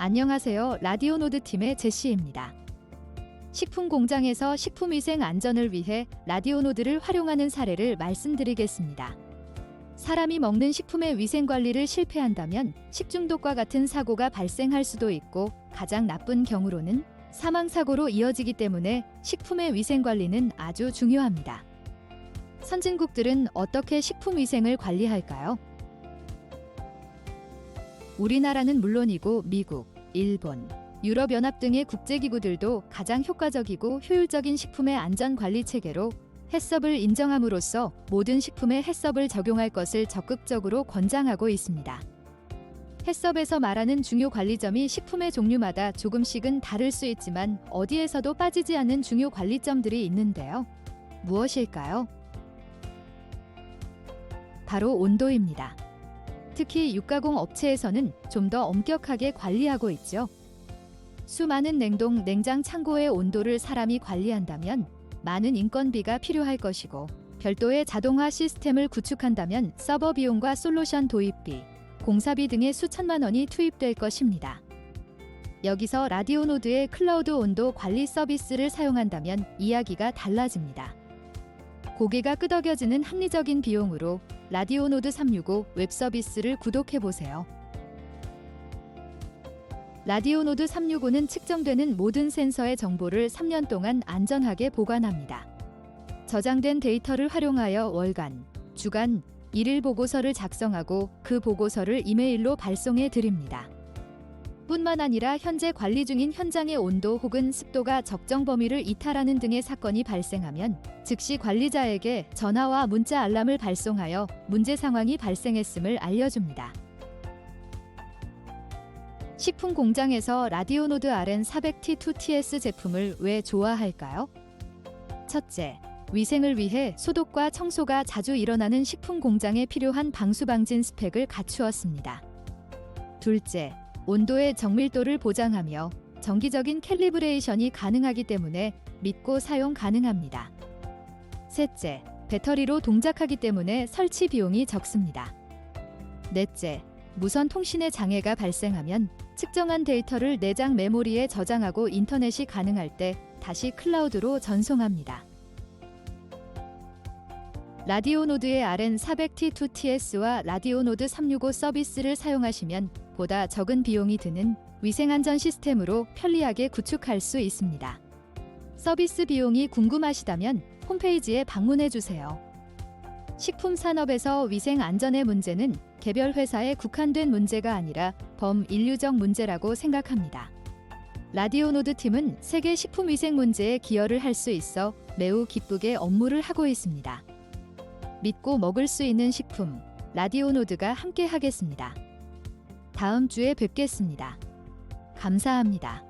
안녕하세요. 라디오 노드 팀의 제시입니다. 식품 공장에서 식품 위생 안전을 위해 라디오 노드를 활용하는 사례를 말씀드리겠습니다. 사람이 먹는 식품의 위생 관리를 실패한다면 식중독과 같은 사고가 발생할 수도 있고 가장 나쁜 경우로는 사망 사고로 이어지기 때문에 식품의 위생 관리는 아주 중요합니다. 선진국들은 어떻게 식품 위생을 관리할까요? 우리나라는 물론이고 미국, 일본, 유럽연합 등의 국제기구들도 가장 효과적이고 효율적인 식품의 안전 관리 체계로 해썹을 인정함으로써 모든 식품에 해썹을 적용할 것을 적극적으로 권장하고 있습니다. 해썹에서 말하는 중요 관리점이 식품의 종류마다 조금씩은 다를 수 있지만 어디에서도 빠지지 않는 중요 관리점들이 있는데요. 무엇일까요? 바로 온도입니다. 특히 육가공 업체에서는 좀 더 엄격하게 관리하고 있죠. 수많은 냉동, 냉장 창고의 온도를 사람이 관리한다면 많은 인건비가 필요할 것이고 별도의 자동화 시스템을 구축한다면 서버 비용과 솔루션 도입비, 공사비 등의 수천만 원이 투입될 것입니다. 여기서 라디오 노드의 클라우드 온도 관리 서비스를 사용한다면 이야기가 달라집니다. 고개가 끄덕여지는 합리적인 비용으로 라디오 노드 365 웹 서비스를 구독해 보세요. 라디오 노드 365는 측정되는 모든 센서의 정보를 3년 동안 안전하게 보관합니다. 저장된 데이터를 활용하여 월간, 주간, 일일 보고서를 작성하고 그 보고서를 이메일로 발송해 드립니다. 뿐만 아니라 현재 관리 중인 현장의 온도 혹은 습도가 적정 범위를 이탈하는 등의 사건이 발생하면 즉시 관리자에게 전화와 문자 알람을 발송하여 문제 상황이 발생했음을 알려줍니다. 식품 공장에서 라디오노드 RN400T2TS 제품을 왜 좋아할까요? 첫째, 위생을 위해 소독과 청소가 자주 일어나는 식품 공장에 필요한 방수방진 스펙을 갖추었습니다. 둘째, 온도의 정밀도를 보장하며 정기적인 캘리브레이션이 가능하기 때문에 믿고 사용 가능합니다. 셋째, 배터리로 동작하기 때문에 설치 비용이 적습니다. 넷째, 무선 통신의 장애가 발생하면 측정한 데이터를 내장 메모리에 저장하고 인터넷이 가능할 때 다시 클라우드로 전송합니다. 라디오노드의 RN400T2TS와 라디오노드 365 서비스를 사용하시면 보다 적은 비용이 드는 위생안전 시스템으로 편리하게 구축할 수 있습니다. 서비스 비용이 궁금하시다면 홈페이지에 방문해 주세요. 식품 산업에서 위생 안전의 문제는 개별 회사에 국한된 문제가 아니라 범인류적 문제라고 생각합니다. 라디오노드 팀은 세계 식품 위생 문제에 기여를 할 수 있어 매우 기쁘게 업무를 하고 있습니다. 믿고 먹을 수 있는 식품 라디오노드가 함께 하겠습니다. 다음 주에 뵙겠습니다. 감사합니다.